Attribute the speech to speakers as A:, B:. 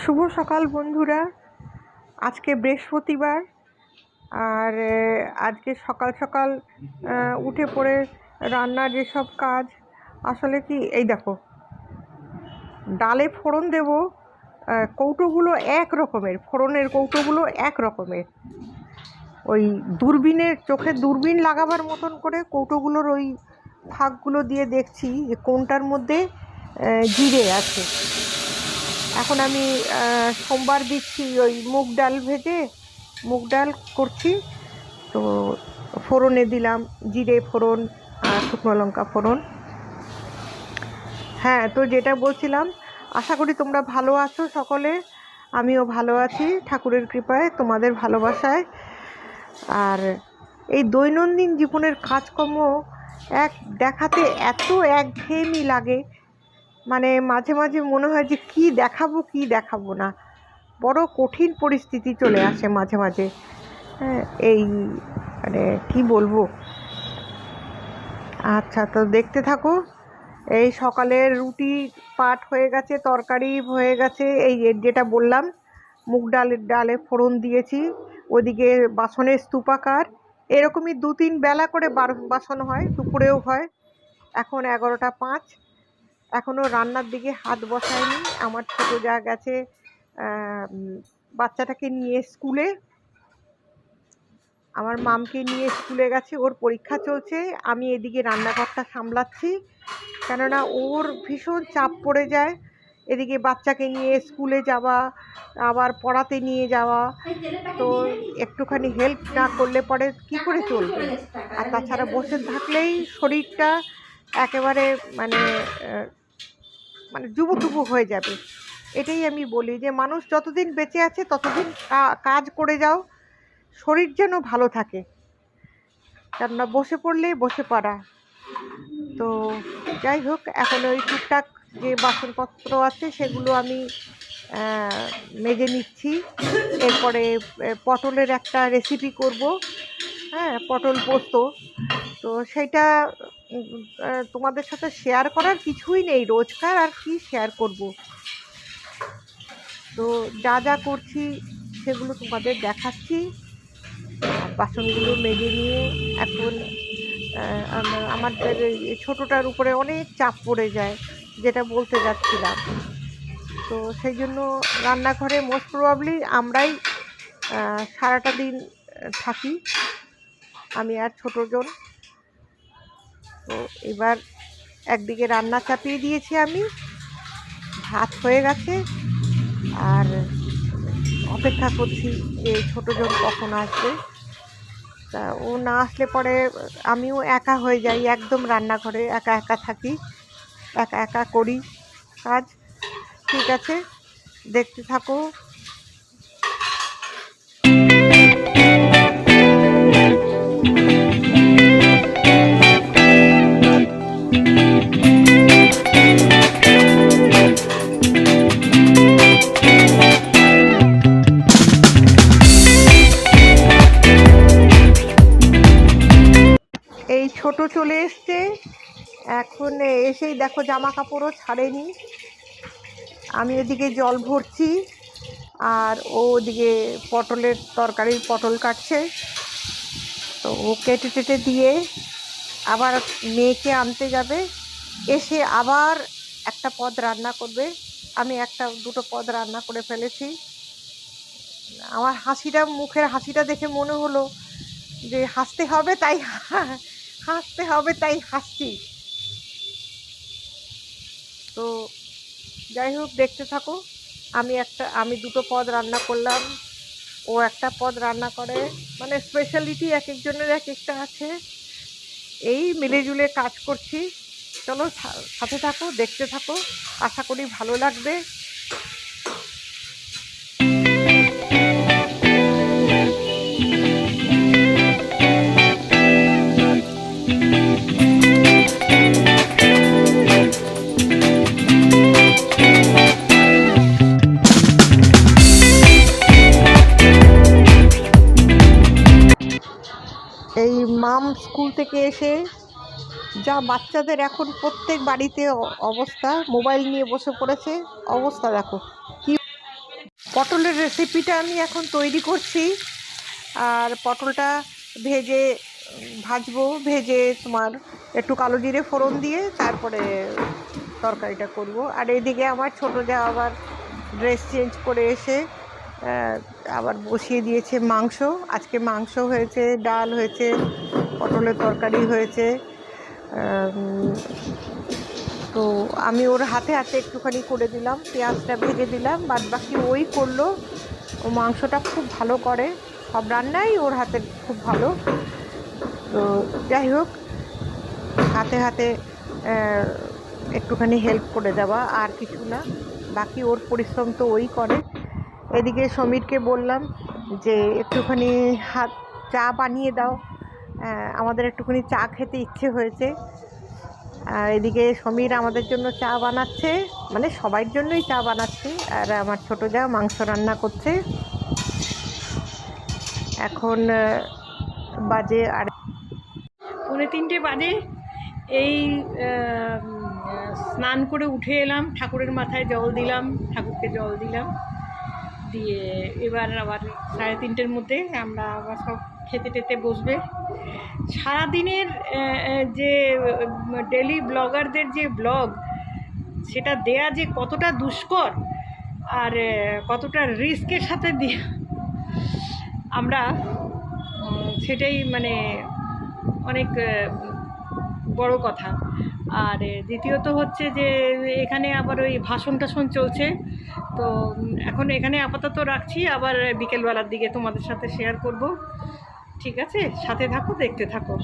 A: শুভ সকাল বন্ধুরা। আজকে বৃহস্পতিবার, আর আজকে সকাল সকাল উঠে পড়ে রান্নার যেসব কাজ, আসলে কি, এই দেখো, ডালে ফোড়ন দেব কৌটোগুলো এক রকমের, ফোড়নের কৌটোগুলো এক রকমের। ওই দূরবীনের চোখে দূরবীন লাগাবার মতন করে কৌটোগুলোর ওই ফাঁকগুলো দিয়ে দেখছি যে কোনটার মধ্যে জিরে আছে। এখন আমি সোমবার দিচ্ছি ওই মুগ ডাল ভেজে, মুগ ডাল করছি। তো ফোড়নে দিলাম জিরে ফোড়ন আর শুকনো লঙ্কা ফোড়ন। হ্যাঁ তো যেটা বলছিলাম, আশা করি তোমরা ভালো আছো সকলে। আমিও ভালো আছি, ঠাকুরের কৃপায়, তোমাদের ভালোবাসায়। আর এই দৈনন্দিন জীবনের কাজকর্ম এক দেখাতে এত একঘেয়েমি লাগে মানে মাঝে মাঝে মনে হয় যে কী দেখাবো কী দেখাবো না। বড় কঠিন পরিস্থিতি চলে আসে মাঝে মাঝে। হ্যাঁ এই মানে কি বলব? আচ্ছা তো দেখতে থাকো। এই সকালের রুটি পাট হয়ে গেছে, তরকারি হয়ে গেছে। এই যেটা বললাম, মুগ ডালের ডালে ফোড়ন দিয়েছি। ওদিকে বাসনের স্তূপাকার এরকমই দু তিন বেলা করে বাসন হয়, দুপুরেও হয়। এখন এগারোটা পাঁচ। এখনও রান্নার দিকে হাত বসায়নি। আমার ছোটো যা গেছে বাচ্চাটাকে নিয়ে স্কুলে। আমার মামকে নিয়ে স্কুলে গেছে, ওর পরীক্ষা চলছে। আমি এদিকে রান্নাঘরটা সামলাচ্ছি। কেননা ওর ভীষণ চাপ পড়ে যায়। এদিকে বাচ্চাকে নিয়ে স্কুলে যাওয়া, আবার পড়াতে নিয়ে যাওয়া। তো একটুখানি হেল্প না করলে পরে কি করে চলবে? আর তাছাড়া বসে থাকলেই শরীরটা একেবারে মানে মানে জুবুটুবু হয়ে যাবে। এটাই আমি বলি যে, মানুষ যতদিন বেঁচে আছে, ততদিন কাজ করে যাও, শরীর যেন ভালো থাকে। কেননা বসে পড়লে বসে পড়া। তো যাই হোক, এখন ওই টুকটাক যে বাসনপত্র আছে, সেগুলো আমি মেজে নিচ্ছি। এরপরে পটলের একটা রেসিপি করব। হ্যাঁ পটল পোস্ত। তো সেটা তোমাদের সাথে শেয়ার করার কিছুই নেই। রোজকার আর কি শেয়ার করব? তো যা যা করছি, সেগুলো তোমাদের দেখাচ্ছি। বাসনগুলো মেজে নিয়ে এখন আমাদের ছোটোটার উপরে অনেক চাপ পড়ে যায়, যেটা বলতে যাচ্ছিলাম। তো সেই জন্য রান্নাঘরে মোস্ট প্রবাবলি আমরাই সারাটা দিন থাকি। আমি আর ছোটোজন তো এবার একদিকে রান্না চাপিয়ে দিয়েছি আমি। ভাত হয়ে গেছে। আর অপেক্ষা করছি যে ছোটোজন কখন আসবে। তা ও না আসলে পরে আমিও একা হয়ে যাই, একদম রান্নাঘরে একা একা থাকি, একা একা করি কাজ। ঠিক আছে, দেখতে থাকো। চলে এসছে। এখন এসেই দেখো জামা কাপড়ও ছাড়েনি। আমি এদিকে জল ভরছি আর ও ওদিকে পটলের তরকারির পটল কাটছে। তো ও কেটে টেটে দিয়ে আবার মেয়েকে আনতে যাবে। এসে আবার একটা পদ রান্না করবে। আমি একটা, দুটো পদ রান্না করে ফেলেছি। আমার হাসিটা, মুখের হাসিটা দেখে মনে হলো যে হাসতে হবে তাই হাসতে হবে, তাই হাসছি। তো যাই হোক, দেখতে থাকো। আমি একটা, আমি দুটো পদ রান্না করলাম। ও একটা পদ রান্না করে। মানে স্পেশালিটি এক একজনের এক একটা আছে। এই মিলেজুলে কাজ করছি। চলো সাথে থাকো, দেখতে থাকো। আশা করি ভালো লাগবে। এই মাম স্কুল থেকে এসে যা বাচ্চাদের এখন প্রত্যেক বাড়িতে অবস্থা, মোবাইল নিয়ে বসে পড়েছে, অবস্থা দেখো। কি পটলের রেসিপিটা আমি এখন তৈরি করছি। আর পটলটা ভেজে, ভাজবো, ভেজে তোমার একটু কালো জিরে ফোড়ন দিয়ে তারপরে তরকারিটা করব। আর এদিকে আমার ছোটো যা আবার ড্রেস চেঞ্জ করে এসে আবার বসিয়ে দিয়েছে মাংস। আজকে মাংস হয়েছে, ডাল হয়েছে, পটলের তরকারি হয়েছে। তো আমি ওর হাতে হাতে একটুখানি করে দিলাম, পেঁয়াজটা ভেজে দিলাম, বাদ বাকি ওই করল। ও মাংসটা খুব ভালো করে, সব রান্নাই ওর হাতে খুব ভালো। তো যাই হোক, হাতে হাতে একটুখানি হেল্প করে দেওয়া আর কিছু না। বাকি ওর পরিশ্রম তো ওই করে। এদিকে সমীরকে বললাম যে, একটুখানি হাত চা বানিয়ে দাও। আমাদের একটুখানি চা খেতে ইচ্ছে হয়েছে। আর এদিকে সমীর আমাদের জন্য চা বানাচ্ছে মানে সবার জন্যই চা বানাচ্ছে। আর আমার ছোটো যা মাংস রান্না করছে। এখন বাজে আর
B: পৌনে তিনটে বাজে। এই স্নান করে উঠে এলাম, ঠাকুরের মাথায় জল দিলাম, ঠাকুরকে জল দিলাম। দিয়ে এবার আবার সাড়ে তিনটের মধ্যে আমরা আবার সব খেতে টেতে বসবে। সারাদিনের যে ডেলি ব্লগারদের যে ব্লগ সেটা দেয়া যে কতটা দুষ্কর আর কতটা রিস্কের সাথে দিয়ে আমরা সেটাই মানে অনেক বড় কথা। আর দ্বিতীয়ত হচ্ছে যে, এখানে আবার ওই ভাষণ টাষণ চলছে। তো, এখন এখানে আপাতত রাখছি, আবার বিকেলবেলার দিকে তোমাদের সাথে শেয়ার করব। ঠিক আছে? সাথে থাকো, দেখতে থাকো।